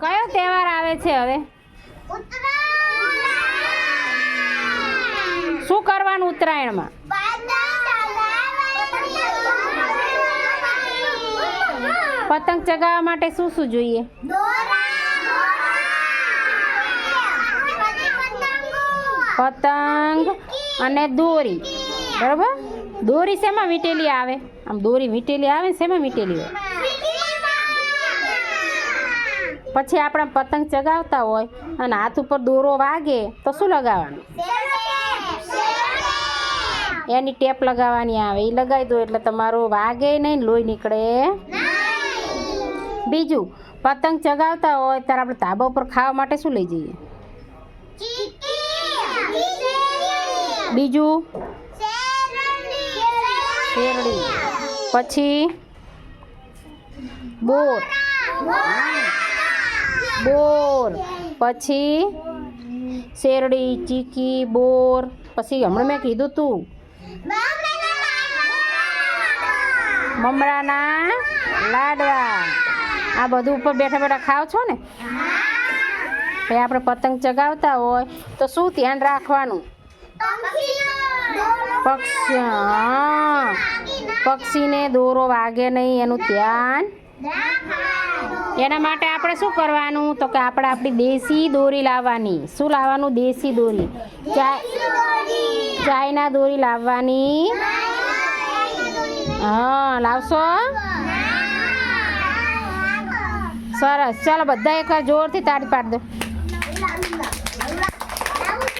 કયો તહેવાર આવે છે હવે? શું કરવાનું ઉત્તરાયણમાં? પતંગ ચગાવવા માટે શું શું જોઈએ? પતંગ અને દોરી. બરાબર? દોરી શેમાં વીંટેલી આવે? આમ દોરી વીંટેલી આવે શેમાં વીંટેલી હોય? પછી આપણે પતંગ ચગાવતા હોય અને હાથ ઉપર દોરો વાગે, તો શું લગાવવાનું? એની ટેપ લગાવવાની આવે એ લગાવી દો એટલે તમારો વાગે નહીં, લોહી નીકળે. બીજું, પતંગ ચગાવતા હોય ત્યારે આપણે ધાબા ઉપર ખાવા માટે શું લઈ જઈએ? બીજું, શેરડી. પછી, બોર. બોર. પછી શેરડી, ચીકી, બોર. પછી હમણાં મેં કીધું તું. મમરાના લાડવા. આ બધું ઉપર બેઠા બેઠા ખાવ છો ને? પછી આપણે પતંગ ચગાવતા હોય તો શું ધ્યાન રાખવાનું? પક્ષી પક્ષીને દોરો વાગે નહીં, એનું ધ્યાન એના માટે આપણે શું કરવાનું? તો કે આપણે આપણી દેશી દોરી લાવવાની. શું લાવવાનું? દેશી દોરી. ચાયના દોરી. લાવવાની. હા લાવશો? સરસ. ચાલો બધા એક જોરથી તાળી પાડી દો.